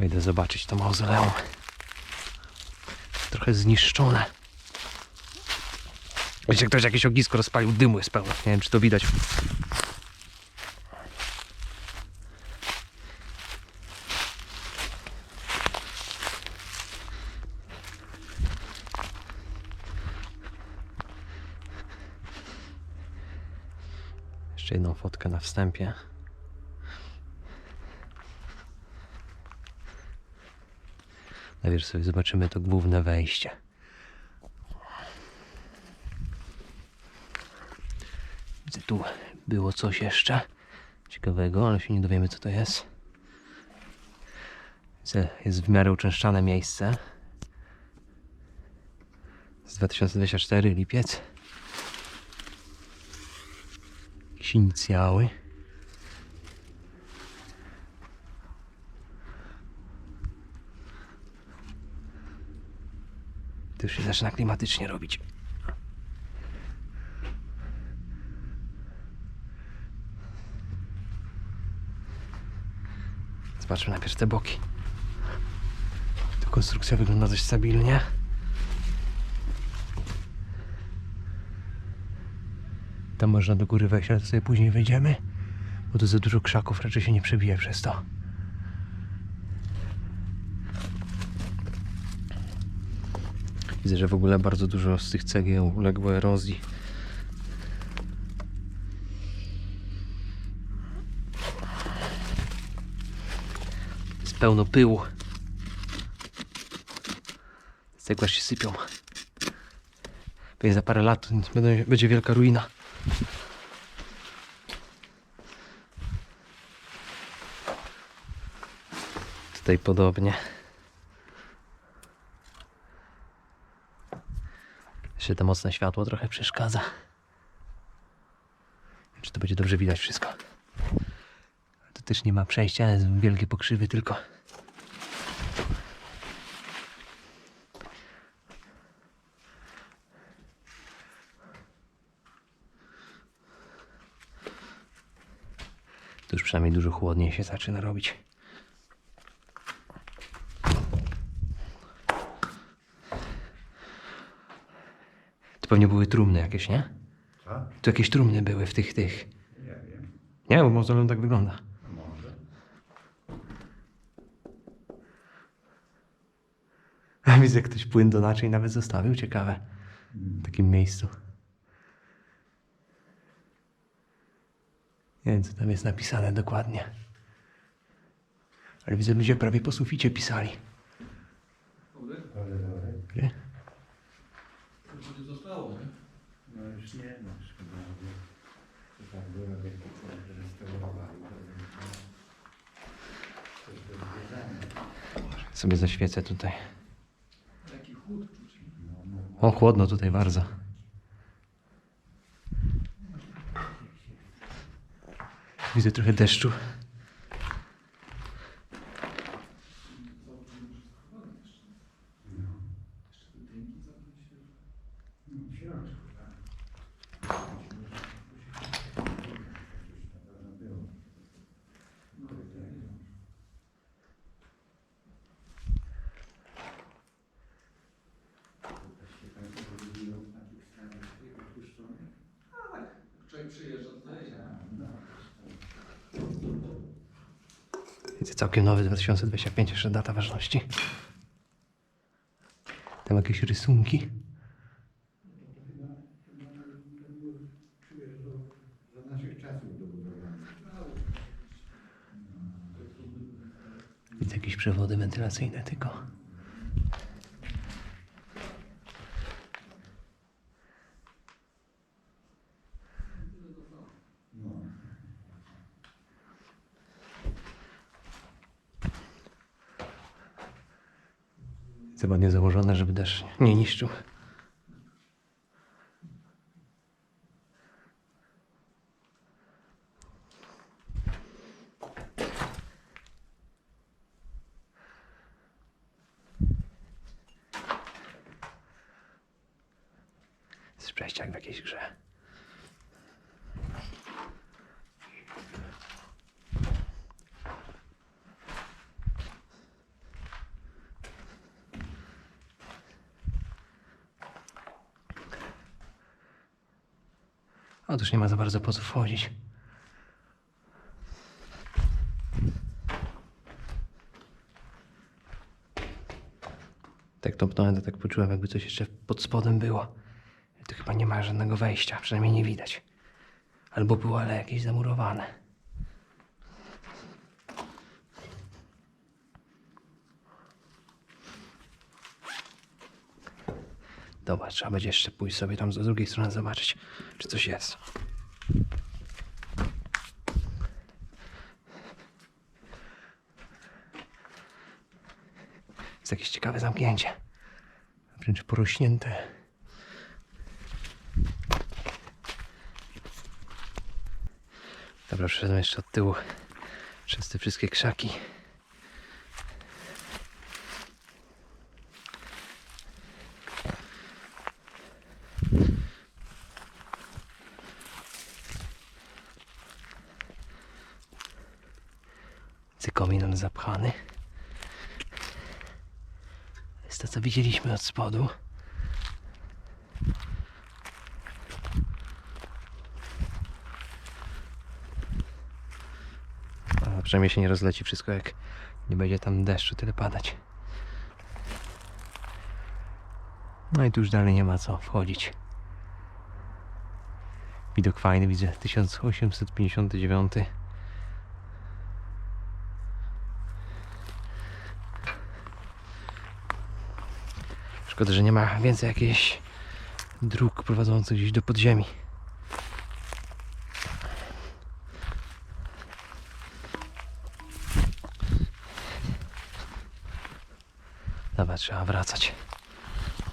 Idę zobaczyć to mauzoleum. Trochę zniszczone. Wiecie, ktoś jakieś ognisko rozpalił, dymu jest pełno. Nie wiem, czy to widać. Jeszcze jedną fotkę na wstępie. Najpierw sobie zobaczymy to główne wejście. Widzę, tu było coś jeszcze ciekawego, ale się nie dowiemy co to jest. Widzę, jest w miarę uczęszczane miejsce. Z 2024 lipiec. Jakieś inicjały. To już się zaczyna klimatycznie robić. Zobaczmy najpierw te boki. Tu konstrukcja wygląda dość stabilnie. Tam można do góry wejść, ale sobie później wejdziemy. Bo tu za dużo krzaków, raczej się nie przebije przez to. Widzę, że w ogóle bardzo dużo z tych cegieł uległo erozji. Jest pełno pyłu. Cegła się sypią. Pewnie za parę lat będzie wielka ruina. Tutaj podobnie. Jeszcze to mocne światło trochę przeszkadza. Czy to będzie dobrze widać wszystko? Tu też nie ma przejścia, są wielkie pokrzywy tylko. Tu już przynajmniej dużo chłodniej się zaczyna robić. Pewnie były trumny jakieś, nie? Co? Tu jakieś trumny były w tych, tych. Nie wiem. Nie, bo mauzoleum tak wygląda. Może. Widzę, ktoś płyn do naczyń nawet zostawił. Ciekawe. W takim miejscu. Nie wiem, co tam jest napisane dokładnie. Ale widzę, ludzie prawie po suficie pisali. Dobre, dobre. Zostało, nie? No już nie, no mówię. To tak było, jak to restaurowali. Coś do zwiedzania. Sobie zaświecę tutaj. Jaki chłód czuć. nie? No, no, O, chłodno tutaj bardzo. Widzę trochę deszczu. no, w środku, tak. Na pewno było. No, tak. Się tam zrobiło na tych stronach opuszczonych. Tak, człowiek przyjeżdża tutaj. Widzę całkiem nowy 2025, jeszcze data ważności. Tam jakieś rysunki. Widzę jakieś przewody wentylacyjne tylko. Chyba nie założone, żeby deszcz nie niszczył. jest przejść jak w jakiejś grze. Otóż nie ma za bardzo po co wchodzić. Tak tąpnąłem, to tak poczułem, jakby coś jeszcze pod spodem było. To chyba nie ma żadnego wejścia, przynajmniej nie widać. Albo było, ale jakieś zamurowane. Dobra, trzeba będzie jeszcze pójść sobie tam z drugiej strony zobaczyć, czy coś jest. Jest jakieś ciekawe zamknięcie. Wręcz porośnięte. Dobra, przeszedłem jeszcze od tyłu przez te wszystkie krzaki. Cykominon zapchany. Jest to, co widzieliśmy od spodu. A przynajmniej się nie rozleci wszystko, jak nie będzie tam deszczu tyle padać. No i tu już dalej nie ma co wchodzić. Widok fajny, widzę 1859. Szkoda, że nie ma więcej jakichś dróg prowadzących gdzieś do podziemi. Trzeba wracać.